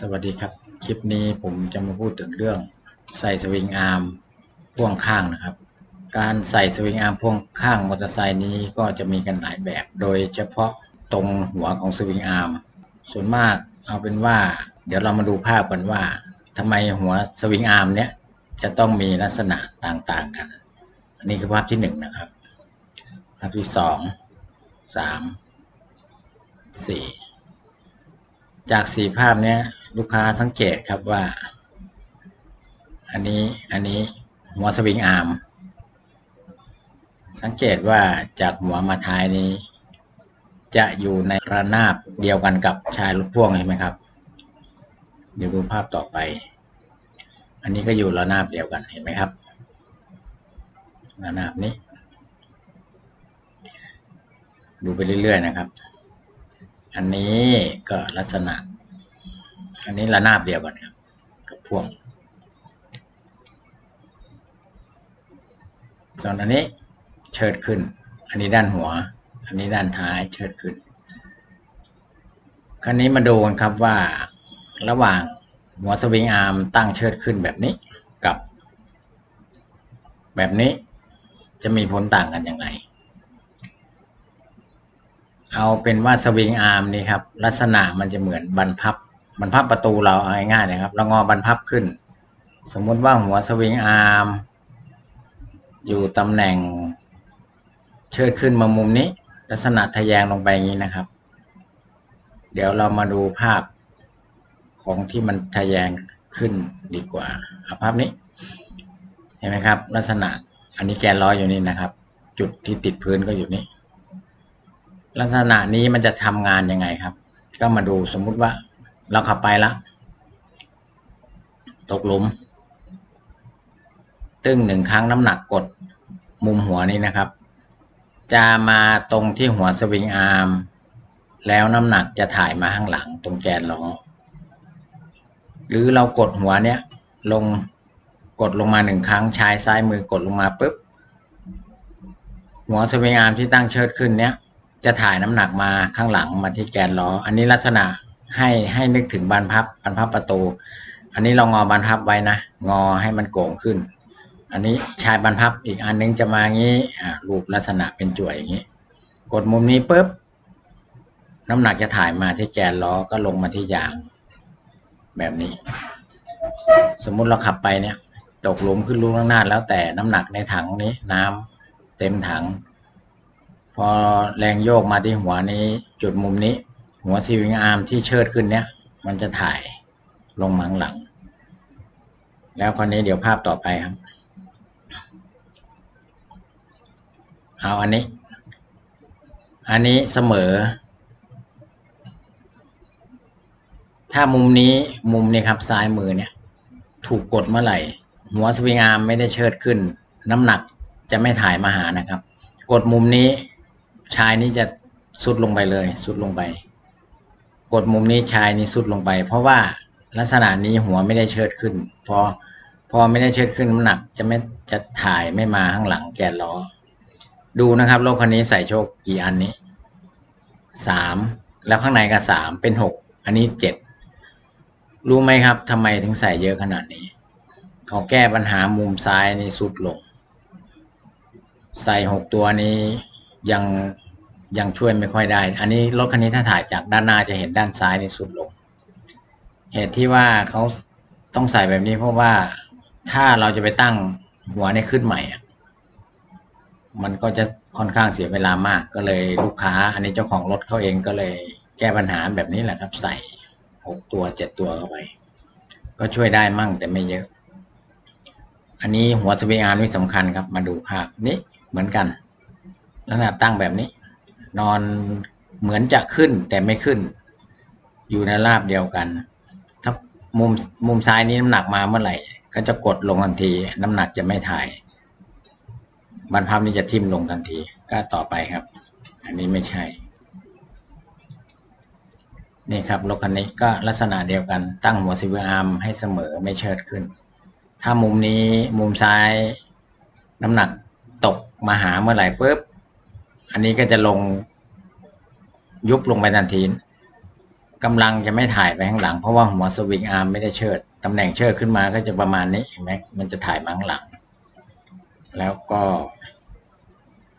สวัสดีครับ คลิปนี้ผมจะมาพูดถึงเรื่องใส่สวิงอาร์มพ่วงข้างนะครับ การใส่สวิงอาร์มพ่วงข้างมอเตอร์ไซค์นี้ก็จะมีกันหลายแบบ โดยเฉพาะตรงหัวของสวิงอาร์มส่วนมากเอาเป็นว่า เดี๋ยวเรามาดูภาพกันว่าทำไมหัวสวิงอาร์มเนี้ยจะต้องมีลักษณะต่างๆกัน อันนี้คือภาพที่หนึ่งนะครับ ภาพที่สองสามสี่จากสี่ภาพเนี้ย ลูกค้าสังเกตครับว่า อันนี้อันนี้หัวสวิงอาร์มสังเกตว่าจากหัวมาท้ายนี้ จะอยู่ในระนาบเดียวกันกับชายรถพ่วงเห็นไหมครับ เดี๋ยวดูภาพต่อไป อันนี้ก็อยู่ระนาบเดียวกันเห็นไหมครับ ระนาบนี้ ดูไปเรื่อยๆนะครับ อันนี้ก็ลักษณะ อันนี้ระนาบเดียวกันครับ กับพ่วง ส่วนอันนี้เชิดขึ้น อันนี้ด้านหัว อันนี้ด้านท้ายเชิดขึ้น คราวนี้มาดูกันครับว่าระหว่างหัวสวิงอาร์มตั้งเชิดขึ้นแบบนี้กับ แบบนี้จะมีผลต่างกันอย่างไร เอาเป็นว่าสวิงอาร์มนี่ครับ ลักษณะมันจะเหมือนบรรพับ บรรพับประตูเราเอาง่ายๆนะครับเรางอบรรพับขึ้น สมมุติว่าหัวสวิงอาร์มอยู่ตำแหน่งเชิดขึ้นมามุมนี้ ลักษณะทะแยงลงไปอย่างนี้นะครับ เดี๋ยวเรามาดูภาพของที่มันทะแยงขึ้นดีกว่าเอาภาพนี้ เห็นไหมครับ ลักษณะอันนี้แกนล้ออยู่นี่นะครับ จุดที่ติดพื้นก็อยู่นี่ลักษณะนี้มันจะทำงานยังไงครับ ก็มาดูสมมุติว่า เราขับไปละ ตกหลุม ตึ้งหนึ่งครั้งน้ำหนักกดมุมหัวนี้นะครับ จะมาตรงที่หัวสวิงอาร์ม แล้วน้ำหนักจะถ่ายมาข้างหลังตรงแกนล้อ หรือเรากดหัวเนี้ยลงกดลงมาหนึ่งครั้งชายซ้ายมือกดลงมาปุ๊บ หัวสวิงอาร์มที่ตั้งเชิดขึ้นเนี้ยจะถ่ายน้ำหนักมาข้างหลังมาที่แกนล้อ อันนี้ลักษณะ ให้ให้นึกถึงบานพับบานพับประตู อันนี้เรางอบานพับไว้นะงอให้มันโก่งขึ้น อันนี้ชายบานพับอีกอันนึงจะมางี้อ่ารูปลักษณะเป็นจ่วยอย่างนี้ กดมุมนี้ปุ๊บน้ำหนักจะถ่ายมาที่แกนล้อก็ลงมาที่ยาง แบบนี้ สมมุติเราขับไปเนี่ย ตกหลุมขึ้นลูกข้างหน้าแล้วแต่น้ำหนักในถังนี้น้ำเต็มถัง พอแรงโยกมาที่หัวนี้ จุดมุมนี้ หัวซีวิงอาร์มที่เชิดขึ้นเนี้ยมันจะถ่ายลงมาข้างหลัง แล้วคราวนี้เดี๋ยวภาพต่อไปครับ เอาอันนี้ อันนี้เสมอ ถ้ามุมนี้มุมนี้ครับซ้ายมือเนี่ย ถูกกดเมื่อไหร่ หัวสวิงอาร์มไม่ได้เชิดขึ้น น้ำหนักจะไม่ถ่ายมาหานะครับ กดมุมนี้ชายนี้จะสุดลงไปเลย สุดลงไป กดมุมนี้ชายนี้สุดลงไป เพราะว่าลักษณะนี้หัวไม่ได้เชิดขึ้น พอพอไม่ได้เชิดขึ้นน้ำหนักจะไม่จะถ่ายไม่มาข้างหลังแกนล้อ ดูนะครับรถคันนี้ใส่โชคกี่อันนี้สามแล้วข้างในก็สามเป็นหกอันนี้เจ็ดรู้ไหมครับทำไมถึงใส่เยอะขนาดนี้เขาแก้ปัญหามุมซ้ายนี่สุดลง ใส่หกตัวนี้ยัง ยังช่วยไม่ค่อยได้ อันนี้รถคันนี้ถ้าถ่ายจากด้านหน้าจะเห็นด้านซ้ายในสุดลง เหตุที่ว่าเขาต้องใส่แบบนี้เพราะว่าถ้าเราจะไปตั้งหัวในขึ้นใหม่ มันก็จะค่อนข้างเสียเวลามาก ก็เลยลูกค้า อันนี้เจ้าของรถเขาเองก็เลยแก้ปัญหาแบบนี้แหละครับ ใส่หกตัวเจ็ดตัวเข้าไป ก็ช่วยได้มั่งแต่ไม่เยอะ อันนี้หัวสวิงอาร์มนี่สำคัญครับ มาดูภาพนี้เหมือนกันลักษณะตั้งแบบนี้ นอนเหมือนจะขึ้นแต่ไม่ขึ้น อยู่ในราบเดียวกัน ถ้ามุมมุมซ้ายนี้น้ำหนักมาเมื่อไหร่ ก็จะกดลงทันที น้ำหนักจะไม่ถ่ายบรรพับนี้จะทิ่มลงทันที ก็ต่อไปครับ อันนี้ไม่ใช่ นี่ครับรถคันนี้ก็ลักษณะเดียวกันตั้งหัวซิวอาร์มให้เสมอไม่เชิดขึ้น ถ้ามุมนี้มุมซ้าย น้ำหนักตกมาหาเมื่อไหร่ปุ๊บ อันนี้ก็จะลงยุบลงไปทันทีกำลังจะไม่ถ่ายไปข้างหลัง เพราะว่าหัวสวิงอาร์มไม่ได้เชิดตำแหน่งเชิดขึ้นมาก็จะประมาณนี้เห็นไหมมันจะถ่ายมาข้างหลัง แล้วก็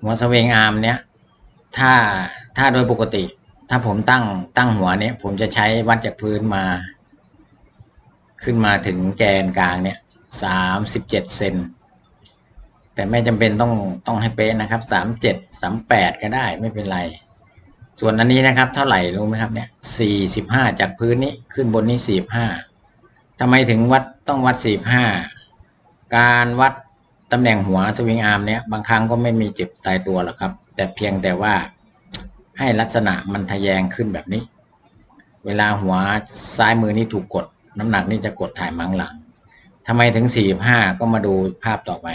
หัวสวิงอาร์มเนี้ยถ้าถ้าโดยปกติ ถ้าผมตั้งตั้งหัวเนี้ยผมจะใช้วัดจากพื้นมา ขึ้นมาถึงแกนกลางเนี่ยสามสิบเจ็ดเซน แต่ไม่จำเป็นต้องต้องให้เป๊ะนะครับสามเจ็ดสามแปดก็ได้ไม่เป็นไร ส่วนอันนี้นะครับ เท่าไหร่รู้ไหมครับเนี่ยสี่สิบห้าจากพื้นนี้ขึ้นบนนี้สี่ห้าทำไมถึงวัดต้องวัดสี่ห้าการวัดตำแหน่งหัวสวิงอาร์มเนี่ยบางครั้งก็ไม่มีเจ็บตายตัวหรอกครับ แต่เพียงแต่ว่าให้ลักษณะมันทะแยงขึ้นแบบนี้ เวลาหัวซ้ายมือนี่ถูกกด น้ำหนักนี่จะกดถ่ายมังหลังทำไมถึงสี่ห้าก็มาดูภาพต่อไป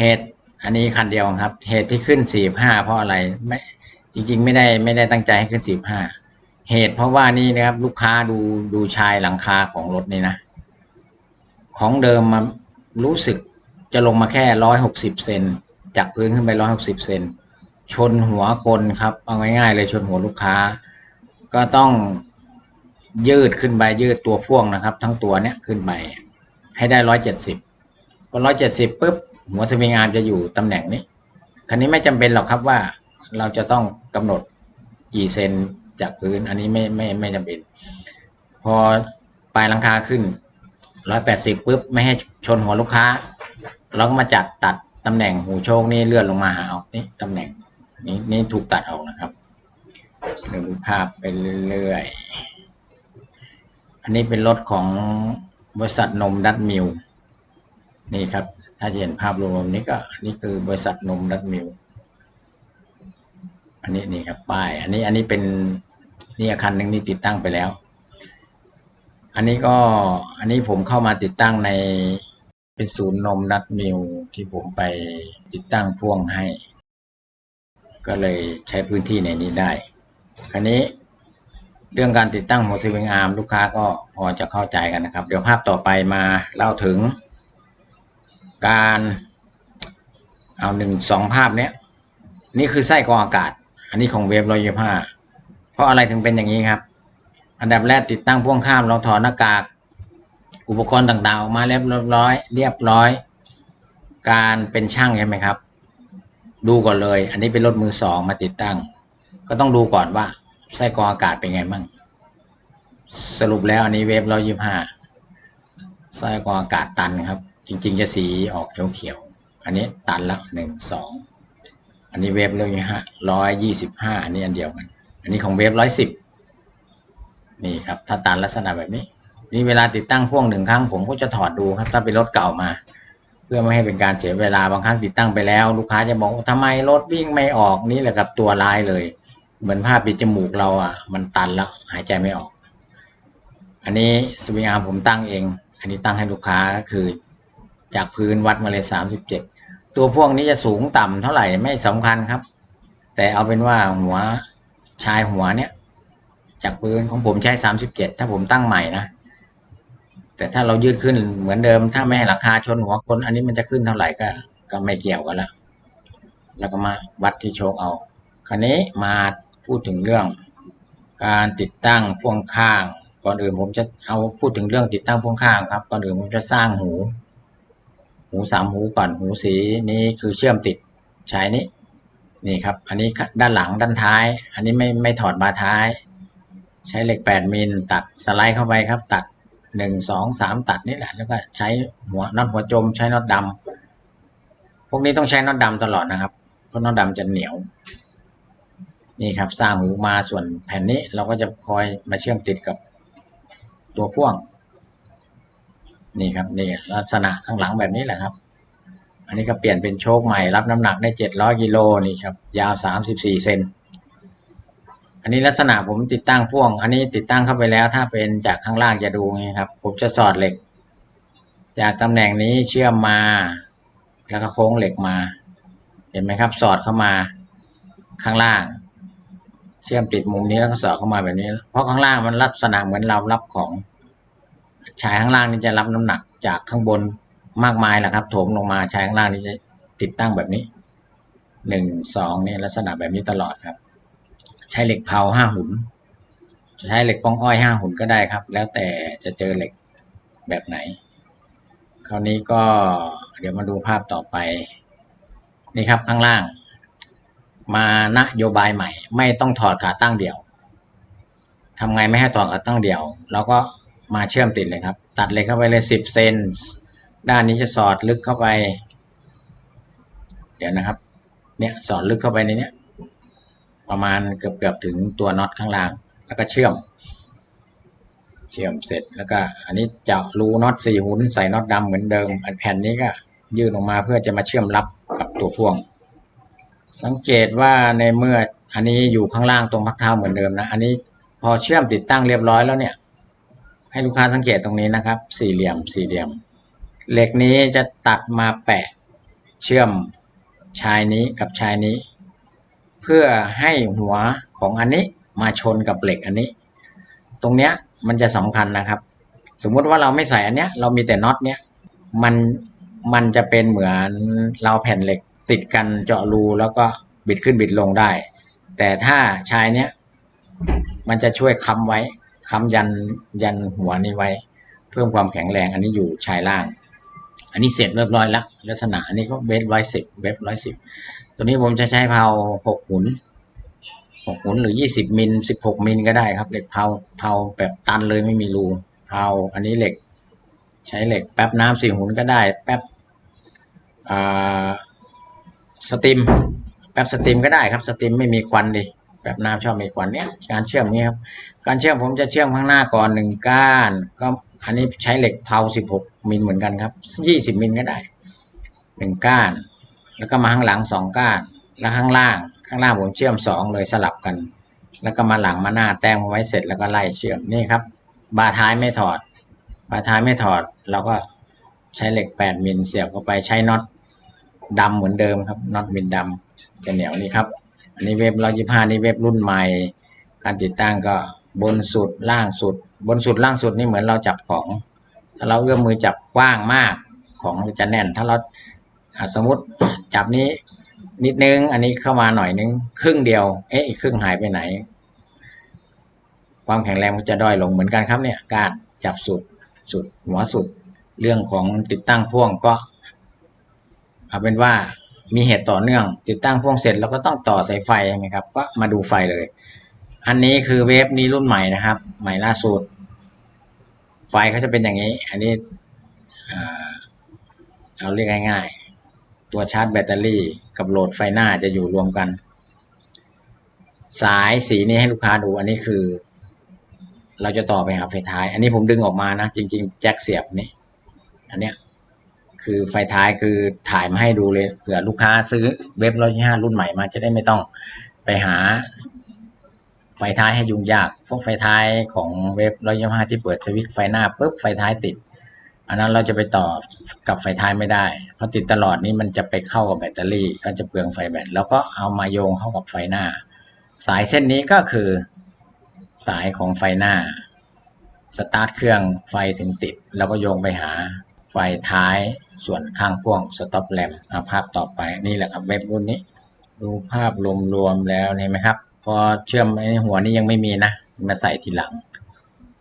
เหตุอันนี้คันเดียวครับ เหตุที่ขึ้นสี่ห้าเพราะอะไรไม่จริง ๆ ไม่ได้ไม่ได้ตั้งใจให้ขึ้นสี่ห้าเหตุเพราะว่านี่นะครับ ลูกค้าดูดูชายหลังคาของรถนี่นะ ของเดิมมารู้สึกจะลงมาแค่ร้อยหกสิบเซนจากพื้นขึ้นไปร้อยหกสิบเซนชนหัวคนครับ เอาง่ายๆเลยชนหัวลูกค้า ก็ต้องยืดขึ้นไปยืดตัวพ่วงนะครับ ทั้งตัวเนี้ยขึ้นไปให้ได้ร้อยเจ็ดสิบพอร้อยเจ็ดสิบปุ๊บ หัวสวิงอาร์มจะอยู่ตำแหน่งนี้คันนี้ไม่จำเป็นหรอกครับว่าเราจะต้องกำหนดกี่เซนจากพื้น อันนี้ไม่ไม่ไม่จำเป็น พอปลายหลังคาขึ้นร้อยแปดสิบปุ๊บไม่ให้ชนหัวลูกค้า เราก็มาจัดตัดตำแหน่งหูโชคนี่เลื่อนลงมาหาออกนี่ตำแหน่งนี้นี่ถูกตัดออกนะครับดูภาพไปเรื่อยๆ อันนี้เป็นรถของบริษัทนมดัตมิลนี่ครับ ถ้าจะเห็นภาพรวมนี้ก็นี่คือบริษัทนมดัตมิลอันนี้นี่ครับป้าย อันนี้อันนี้เป็นนี่อาคารหนึ่งนี่ติดตั้งไปแล้ว อันนี้ก็อันนี้ผมเข้ามาติดตั้งในเป็นศูนย์นมนัดมิลที่ผมไปติดตั้งพ่วงให้ ก็เลยใช้พื้นที่ในนี้ได้ คราวนี้เรื่องการติดตั้งหัวสวิงอาร์มลูกค้าก็พอจะเข้าใจกันนะครับ เดี๋ยวภาพต่อไปมาเล่าถึง การเอาหนึ่งสองภาพเนี้ยนี่คือไส้กรองอากาศ อันนี้ของเวฟร้อยยี่ห้าเพราะอะไรถึงเป็นอย่างนี้ครับ อันดับแรกติดตั้งพ่วงข้ามเราถอดหน้ากาก อุปกรณ์ต่างๆออกมาเรียบร้อย เรียบร้อย การเป็นช่างใช่ไหมครับ ดูก่อนเลย อันนี้เป็นรถมือสองมาติดตั้ง ก็ต้องดูก่อนว่าไส้กรองอากาศเป็นไงบ้างสรุปแล้วอันนี้เวฟร้อยยี่ห้าไส้กรองอากาศตันครับ จริงๆจะสีออกเขียวๆ อันนี้ตันละหนึ่งสองอันนี้เวฟร้อยยี่ห้าร้อยยี่สิบห้าอันนี้อันเดียวกัน อันนี้ของเวฟร้อยสิบนี่ครับ ถ้าตันลักษณะแบบนี้ นี่เวลาติดตั้งพ่วงหนึ่งครั้งผมก็จะถอดดูครับ ถ้าเป็นรถเก่ามา เพื่อไม่ให้เป็นการเสียเวลาบางครั้งติดตั้งไปแล้ว ลูกค้าจะบอกว่าทำไมรถวิ่งไม่ออกนี่แหละครับตัวร้ายเลย เหมือนภาพปิดจมูกเราอะ มันตันแล้วหายใจไม่ออก อันนี้สวิงอาร์มผมตั้งเอง อันนี้ตั้งให้ลูกค้าก็คือ จากพื้นวัดมาเลยสามสิบเจ็ดตัวพ่วงนี้จะสูงต่ำเท่าไหร่ไม่สำคัญครับ แต่เอาเป็นว่าหัวชายหัวเนี้ยจากพื้นของผมใช้สามสิบเจ็ดถ้าผมตั้งใหม่นะแต่ถ้าเรายืดขึ้นเหมือนเดิม ถ้าไม่ให้ราคาชนหัวคนอันนี้มันจะขึ้นเท่าไหร่ก็ ก็ไม่เกี่ยวกันแล้วแล้วก็มาวัดที่โชคเอา คราวนี้มาพูดถึงเรื่อง การติดตั้งพ่วงข้าง ก่อนอื่นผมจะเอาพูดถึงเรื่องติดตั้งพ่วงข้างครับ ก่อนอื่นผมจะสร้างหู หูสามหูก่อนหูสีนี้คือเชื่อมติดใช้นี้นี่ครับ อันนี้ด้านหลังด้านท้าย อันนี้ไม่ไม่ถอดบาท้าย ใช้เหล็กแปดมิลตัดสไลด์เข้าไปครับ ตัดหนึ่งสองสามตัดนี่แหละ แล้วก็ใช้หัวน็อตหัวจมใช้น็อตดำพวกนี้ต้องใช้น็อตดำตลอดนะครับ เพราะน็อตดำจะเหนียว นี่ครับสร้างหูมาส่วนแผ่นนี้เราก็จะคอยมาเชื่อมติดกับตัวพ่วง นี่ครับนี่ลักษณะข้างหลังแบบนี้แหละครับ อันนี้ก็เปลี่ยนเป็นโชคใหม่รับน้ำหนักได้เจ็ดร้อยกิโลนี่ครับยาวสามสิบสี่เซนอันนี้ลักษณะผมติดตั้งพ่วง อันนี้ติดตั้งเข้าไปแล้ว ถ้าเป็นจากข้างล่างจะดูไงครับ ผมจะสอดเหล็ก จากตำแหน่งนี้เชื่อมมา แล้วก็โค้งเหล็กมา เห็นไหมครับ สอดเข้ามาข้างล่าง เชื่อมติดมุมนี้แล้วก็สอดเข้ามาแบบนี้ เพราะข้างล่างมันลักษณะเหมือนเรารับของ ชายข้างล่างนี่จะรับน้ำหนักจากข้างบนมากมายแหละครับโถมลงมาชายข้างล่างนี่จะติดตั้งแบบนี้หนึ่งสองนี่ลักษณะแบบนี้ตลอดครับ ใช้เหล็กเผาห้าหุ่นใช้เหล็กป้องอ้อยห้าหุ่นก็ได้ครับ แล้วแต่จะเจอเหล็กแบบไหน คราวนี้ก็เดี๋ยวมาดูภาพต่อไป นี่ครับข้างล่าง มานโยบายใหม่ ไม่ต้องถอดขาตั้งเดี่ยวทำไงไม่ให้ถอดขาตั้งเดี่ยวเราก็ มาเชื่อมติดเลยครับ ตัดเล็กเข้าไปเลยสิบเซนด้านนี้จะสอดลึกเข้าไป เดี๋ยวนะครับ เนี่ยสอดลึกเข้าไปในเนี้ยประมาณเกือบเกือบถึงตัวน็อตข้างล่าง แล้วก็เชื่อม เชื่อมเสร็จแล้วก็ อันนี้เจาะรูน็อตสี่หุ่นใส่น็อตดำเหมือนเดิมอันแผ่นนี้ก็ยื่นออกมาเพื่อจะมาเชื่อมรับกับตัวพ่วง สังเกตว่าในเมื่ออันนี้อยู่ข้างล่างตรงพักเท้าเหมือนเดิมนะ อันนี้พอเชื่อมติดตั้งเรียบร้อยแล้วเนี่ย ให้ลูกค้าสังเกตตรงนี้นะครับ สี่เหลี่ยมสี่เหลี่ยม เหล็กนี้จะตัดมาแปะเชื่อมชายนี้กับชายนี้ เพื่อให้หัวของอันนี้มาชนกับเหล็กอันนี้ ตรงเนี้ยมันจะสำคัญนะครับ สมมุติว่าเราไม่ใส่อันเนี้ย เรามีแต่น็อตเนี้ยมันมันจะเป็นเหมือนเราแผ่นเหล็กติดกันเจาะรูแล้วก็บิดขึ้นบิดลงได้ แต่ถ้าชายเนี้ยมันจะช่วยค้ำไว้ ค้ำยันยันหัวนี้ไว้ เพิ่มความแข็งแรงอันนี้อยู่ชายล่าง อันนี้เสร็จเรียบร้อยแล้วลักษณะอันนี้ก็เวฟร้อยสิบเวฟร้อยสิบตัวนี้ผมจะใช้เพาหกหุนหกหุนหรือยี่สิบมิลสิบหกมิลก็ได้ครับเหล็กเพาเพาแบบตันเลยไม่มีรูเพาอันนี้เหล็ก ใช้เหล็กแป๊บน้ำสี่หุนก็ได้แป๊บอ่าสติมแป๊บสติมก็ได้ครับสติมไม่มีควันดิ แบบน้ำชอบมีควันเนี่ยการเชื่อมนี้ครับการเชื่อมผมจะเชื่อมข้างหน้าก่อนหนึ่งก้าน ก็อันนี้ใช้เหล็กเพาสิบหกมิลเหมือนกันครับยี่สิบมิลก็ได้หนึ่งก้าน แล้วก็มาข้างหลังสองก้าน แล้วข้างล่าง ข้างล่างผมเชื่อมสองเลยสลับกัน แล้วก็มาหลังมาหน้าแต้มไว้เสร็จแล้วก็ไล่เชื่อมนี่ครับ บาท้ายไม่ถอด บาท้ายไม่ถอดเราก็ใช้เหล็กแปดมิลเสียบเข้าไปใช้น็อตดำเหมือนเดิมครับน็อตมิลดำจะเหนียวนี่ครับ อันนี้เว็บร้อยี่ห้านี่เว็บรุ่นใหม่ การติดตั้งก็บนสุดล่างสุด บนสุดล่างสุดนี่เหมือนเราจับของ ถ้าเราเอื้อมมือจับกว้างมากของจะแน่น ถ้าเราสมมติจับนี้นิดนึง อันนี้เข้ามาหน่อยนึง ครึ่งเดียว เอ๊ะอีกครึ่งหายไปไหน ความแข็งแรงมันจะด้อยลงเหมือนกันครับเนี่ย การจับสุดสุดหัวสุด เรื่องของติดตั้งพ่วงก็เอาเป็นว่า มีเหตุต่อเนื่อง ติดตั้งพ่วงเสร็จเราก็ต้องต่อสายไฟใช่ไหมครับ ก็มาดูไฟเลย อันนี้คือเวฟนี้รุ่นใหม่นะครับ ใหม่ล่าสุด ไฟเขาจะเป็นอย่างนี้ อันนี้เอาเรียกง่ายๆ ตัวชาร์จแบตเตอรี่กับโหลดไฟหน้าจะอยู่รวมกัน สายสีนี้ให้ลูกค้าดู อันนี้คือ เราจะต่อไปหาไฟท้าย อันนี้ผมดึงออกมานะ จริง ๆ แจ็คเสียบนี่อันเนี้ย คือไฟท้ายคือถ่ายมาให้ดูเลยเผื่อลูกค้าซื้อเว็บร้อยห้ารุ่นใหม่มาจะได้ไม่ต้องไปหาไฟท้ายให้ยุ่งยาก พวกไฟท้ายของเว็บร้อยยี่ห้าที่เปิดสวิตช์ไฟหน้าปุ๊บไฟท้ายติด อันนั้นเราจะไปต่อกับไฟท้ายไม่ได้ เพราะติดตลอดนี้มันจะไปเข้ากับแบตเตอรี่ก็จะเปลืองไฟแบต แล้วก็เอามาโยงเข้ากับไฟหน้า สายเส้นนี้ก็คือสายของไฟหน้า สตาร์ทเครื่องไฟถึงติด แล้วก็โยงไปหา ไฟท้ายส่วนข้างพ่วงสต็อปแลมภาพต่อไปนี่แหละครับเว็บรุ่นนี้ ดูภาพรวมๆแล้วเห็นไหมครับ พอเชื่อมไอ้หัวนี้ยังไม่มีนะ มาใส่ทีหลัง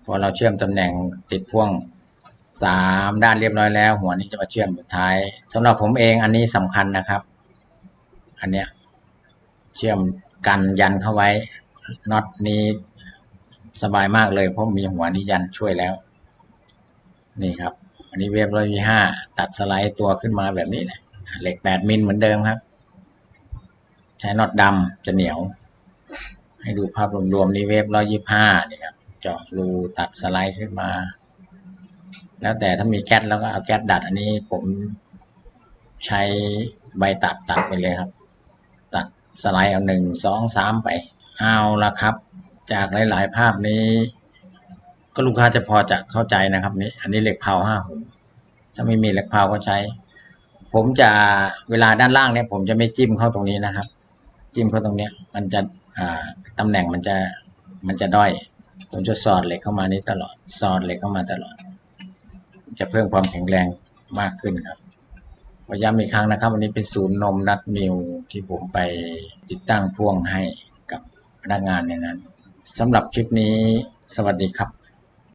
พอเราเชื่อมตำแหน่งติดพ่วงสามด้านเรียบร้อยแล้ว หัวนี้จะมาเชื่อมสุดท้ายสำหรับผมเองอันนี้สำคัญนะครับ อันเนี้ยเชื่อมกันยันเข้าไว้น็อตนี้สบายมากเลย เพราะมีหัวนี้ยันช่วยแล้ว นี่ครับ อันนี้เวฟร้อยยี่ห้าตัดสไลด์ตัวขึ้นมาแบบนี้แหละเหล็กแปดมิลเหมือนเดิมครับ ใช้น็อตดำจะเหนียว ให้ดูภาพรวมๆนี่เวฟร้อยยี่ห้านี่ครับเจาะรูตัดสไลด์ขึ้นมา แล้วแต่ถ้ามีแก๊สแล้วก็เอาแก๊สดัด อันนี้ผมใช้ใบตัดตัดไปเลยครับ ตัดสไลด์เอาหนึ่งสองสามไป เอาละครับ จากหลาย ๆ ภาพนี้ ก็ลูกค้าจะพอจะเข้าใจนะครับนี่อันนี้เหล็กเผาห้าหุนถ้าไม่มีเหล็กเผาก็ใช้ ผมจะเวลาด้านล่างเนี่ย ผมจะไม่จิ้มเข้าตรงนี้นะครับ จิ้มเข้าตรงเนี้ย มันจะอ่าตำแหน่งมันจะมันจะด้อย ผมจะสอดเหล็กเข้ามานี้ตลอด สอดเหล็กเข้ามาตลอด จะเพิ่มความแข็งแรงมากขึ้นครับขอย้ำอีกครั้งนะครับวันนี้เป็นศูนย์นมนัดมิวที่ผมไปติดตั้งพ่วงให้กับพนักงานในนั้นสำหรับคลิปนี้ สวัสดีครับ